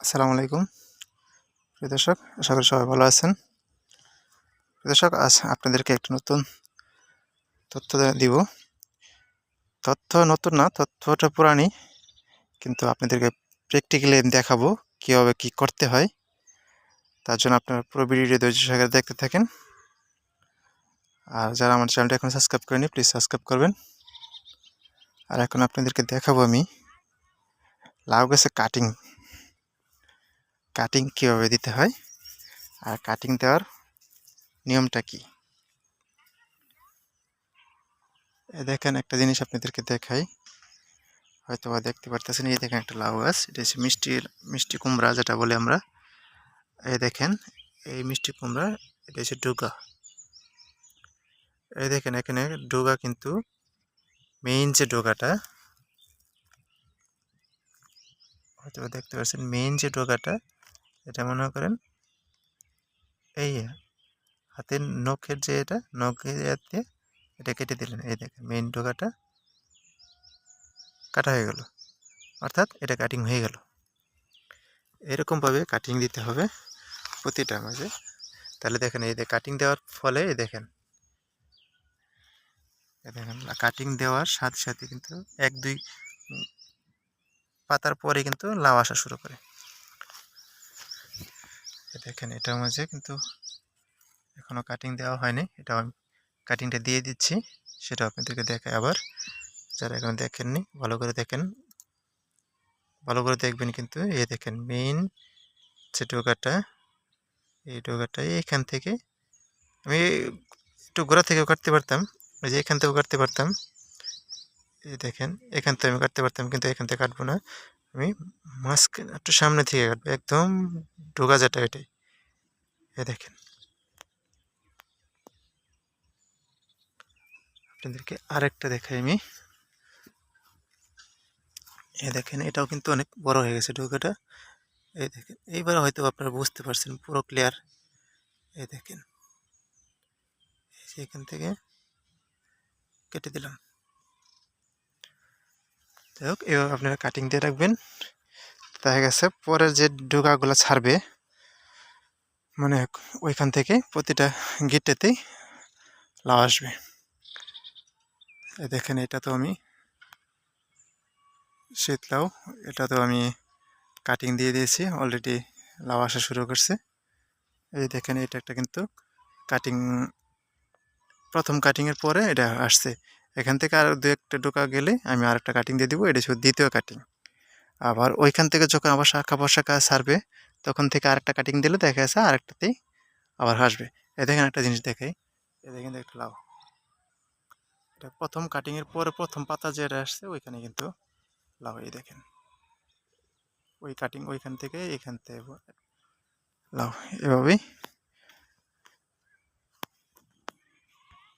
আসসালামু আলাইকুম। প্রিয় দর্শক, আশা করি সবাই ভালো আছেন। প্রিয় দর্শক, আজ আপনাদেরকে একটা নতুন তথ্য দিব। তথ্য নতুন না, তথ্যটা পুরানি, কিন্তু আপনাদেরকে প্র্যাকটিক্যালি দেখাবো কীভাবে কি করতে হয়। তার জন্য আপনারা পুরো ভিডিওটি ধৈর্য সহকারে দেখতে থাকেন। আর যারা আমার চ্যানেলটা এখন সাবস্ক্রাইব করেনি প্লিজ সাবস্ক্রাইব করবেন। আর এখন আপনাদেরকে দেখাবো আমি লাউ গাছে কাটিং কাটিং কীভাবে দিতে হয়? আর কাটিং দেওয়ার নিয়মটা কি? দেখেন একটা জিনিস আপনাদেরকে দেখাই। হয়তো বা দেখতে পারতেছেন, এই দেখেন একটা লাউ গাছ, এটা হচ্ছে মিষ্টি মিষ্টি কুমড়া যেটা বলে আমরা। এই দেখেন, এই মিষ্টি কুমড়া, এটা হচ্ছে ডুগা। এই দেখেন, এখানে ডুগা কিন্তু মেইন যে ডোগাটা হয়তো দেখতে পাচ্ছেন মেইন যে ডোগাটা এটা মনে করেন, এই হাতের নখের যে এটা, নখের ইয়াতে এটা কেটে দিলেন। এই দেখেন মেইন ডোকাটা কাটা হয়ে গেল। অর্থাৎ এটা কাটিং হয়ে গেল। এরকমভাবে কাটিং দিতে হবে প্রতিটা মাঝে। তাহলে দেখেন, এই কাটিং দেওয়ার ফলে, এই দেখেন দেখেন কাটিং দেওয়ার সাথে সাথে কিন্তু এক, দুই পাতার পরে কিন্তু লাউ আসা শুরু করে। দেখেন এটার মাঝে কিন্তু এখনও কাটিং দেওয়া হয়নি। এটা আমি কাটিংটা দিয়ে দিচ্ছি সেটা আপনাদেরকে দেখাই আবার। যারা এখন দেখেননি, ভালো করে দেখেন। ভালো করে দেখবেন কিন্তু, এই দেখেন মেইন যে ডোকাটা এই ডোকাটা এইখান থেকে আমি একটু গোড়া থেকেও কাটতে পারতাম, ওই যে এখান থেকেও কাটতে পারতাম। এই দেখেন, এখান থেকে আমি কাটতে পারতাম, কিন্তু এখান থেকে কাটবো না। আমি মাস্ক একটু সামনে থেকে কাটবো, একদম ডোকা যেটা এটাই। এই দেখেন। আপনাদেরকে আরেকটা দেখাই আমি। এ দেখেন, এটাও কিন্তু অনেক বড় হয়ে গেছে ডোকাটা এই দেখেন, এইবার হয়তো আপনারা বুঝতে পারছেন, পুরো ক্লিয়ার এই দেখেন এখান থেকে কেটে দিলাম। যাই হোক, এভাবে আপনারা কাটিং দিয়ে রাখবেন। দেখা গেছে, পরের যে ডোকাগুলো ছাড়বে মানে ওইখান থেকে প্রতিটা গিটেতেই লাউ আসবে। দেখেন, এটা তো আমি শীত লাউ, এটা তো আমি কাটিং দিয়ে দিয়েছি অলরেডি লাউ আসা শুরু করছে। এই দেখেন, এটা একটা কিন্তু কাটিং প্রথম কাটিংয়ের পরে এটা আসছে। এখান থেকে আর দু একটা ঢোকা গেলে আমি আর একটা কাটিং দিয়ে দিব, এটা শুধু দ্বিতীয় কাটিং আবার ওইখান থেকে যখন আবার শাখা পোশাখা ছাড়বে তখন থেকে আরেকটা কাটিং দিলে দেখা যাচ্ছে আরেকটাতেই আবার হাসবে। এ দেখেন একটা জিনিস দেখাই। এ দেখেন একটা লাউ। এটা প্রথম কাটিংয়ের পরে প্রথম পাতা যেটা আসছে, ওইখানে কিন্তু লাউ, এই দেখেন। ওই কাটিং ওইখান থেকে এখান থেকে লাউ, এভাবেই